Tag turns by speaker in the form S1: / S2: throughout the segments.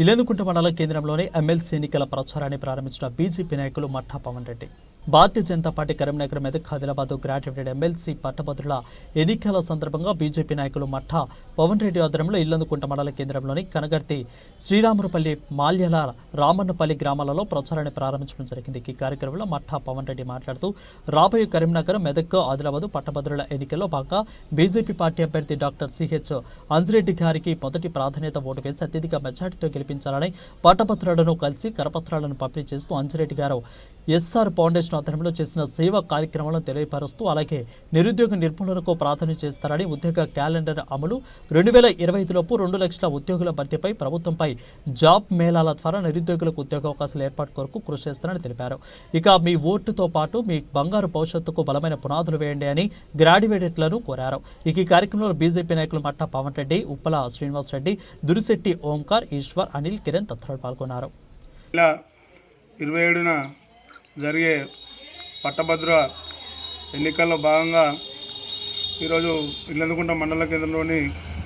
S1: ఇలేందుకుంట మండల కేంద్రంలోని ఎమ్మెల్సీ ఎన్నికల ప్రచారాన్ని ప్రారంభించిన బీజేపీ నాయకులు Matta Pavan Reddy. Bharatiya Janata party Karimnagar Medak Adilabad graduated MLC పట్టభద్రుల ఎన్నికల సందర్భంగా బీజేపీ నాయకులు మఠా పవన్ రెడ్డి ఆధ్వర్యంలో ఇల్లందుకుంట మండల కేంద్రంలోని కనగర్తి శ్రీరాములపల్లి మాల్యాల రామన్నపల్లి గ్రామాలలో ప్రచారాన్ని ప్రారంభించడం జరిగింది. ఈ కార్యక్రమంలో మఠా పవన్ రెడ్డి మాట్లాడుతూ రాబోయే కరీంనగర్ మెదక్ ఆదిలాబాద్ పట్టభద్రుల ఎన్నికల్లో భాగంగా బీజేపీ పార్టీ అభ్యర్థి డాక్టర్ సిహెచ్ అంజిరెడ్డి గారికి మొదటి ప్రాధాన్యత ఓటు వేసి అత్యధిక మెజార్టీతో గెలిపించాలని పట్టభద్రులను కలిసి కరపత్రాలను పంపిణీ చేస్తూ అంజిరెడ్డి గారు ఎస్ఆర్ ఫౌండేషన్ ఆధ్వర్యంలో చేసిన సేవా కార్యక్రమాలను తెలియపరుస్తూ అలాగే నిరుద్యోగ నిర్మూలనకు ప్రార్థన చేస్తారని ఉద్యోగ క్యాలెండర్ అమలు రెండు వేల ఇరవై ఐదులోపు రెండు లక్షల ఉద్యోగుల భర్తీపై ప్రభుత్వంపై జాబ్ మేళాల ద్వారా నిరుద్యోగులకు ఉద్యోగ అవకాశాలు ఏర్పాటు కొరకు కృషి చేస్తారని తెలిపారు. ఇక మీ ఓటుతో పాటు మీ బంగారు భవిష్యత్తుకు బలమైన పునాదులు వేయండి అని గ్రాడ్యుయేట్లను కోరారు. ఇక ఈ కార్యక్రమంలో బీజేపీ నాయకులు మట్టా పవన్ రెడ్డి ఉప్పల శ్రీనివాస్ రెడ్డి దురిశెట్టి ఓంకార్ ఈశ్వర్ అనిల్ కిరణ్ తదితరులు పాల్గొన్నారు.
S2: ఇలా ఇరవై ఏడున జరిగే పట్టభద్ర ఎన్నికల్లో భాగంగా ఈరోజు ఇల్లందుకుంట మండల కేంద్రంలోని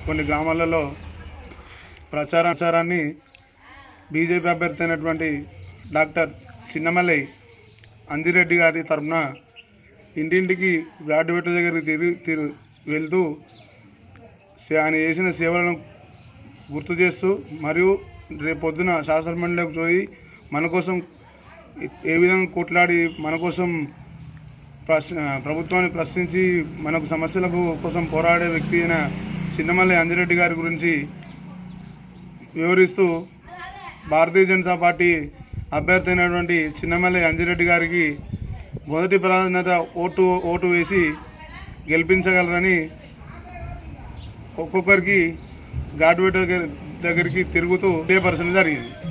S2: కొన్ని గ్రామాలలో ప్రచారాన్ని బీజేపీ అభ్యర్థి అయినటువంటి డాక్టర్ చిన్నమల్లై అంజిరెడ్డి గారి తరఫున ఇంటింటికి గ్రాడ్యుయేట్ల దగ్గరికి తిరిగి తిరు వెళ్తూ ఆయన చేసిన సేవలను గుర్తు చేస్తూ మరియు రేపు పొద్దున శాసనమండలికి పోయి మన కోసం ఏ విధంగా కొట్లాడి మన కోసం ప్రశ్న ప్రభుత్వాన్ని ప్రశ్నించి మనకు సమస్యలకు కోసం పోరాడే వ్యక్తి అయిన చిన్నమల్లి అంజిరెడ్డి గారి గురించి వివరిస్తూ భారతీయ జనతా పార్టీ అభ్యర్థి అయినటువంటి చిన్నమల్లి అంజిరెడ్డి గారికి మొదటి ప్రాధాన్యత ఓటు ఓటు వేసి గెలిపించగలరని ఒక్కొక్కరికి గ్రాడ్యుయేట్ దగ్గర దగ్గరికి తిరుగుతూ తెలియపరచడం జరిగింది.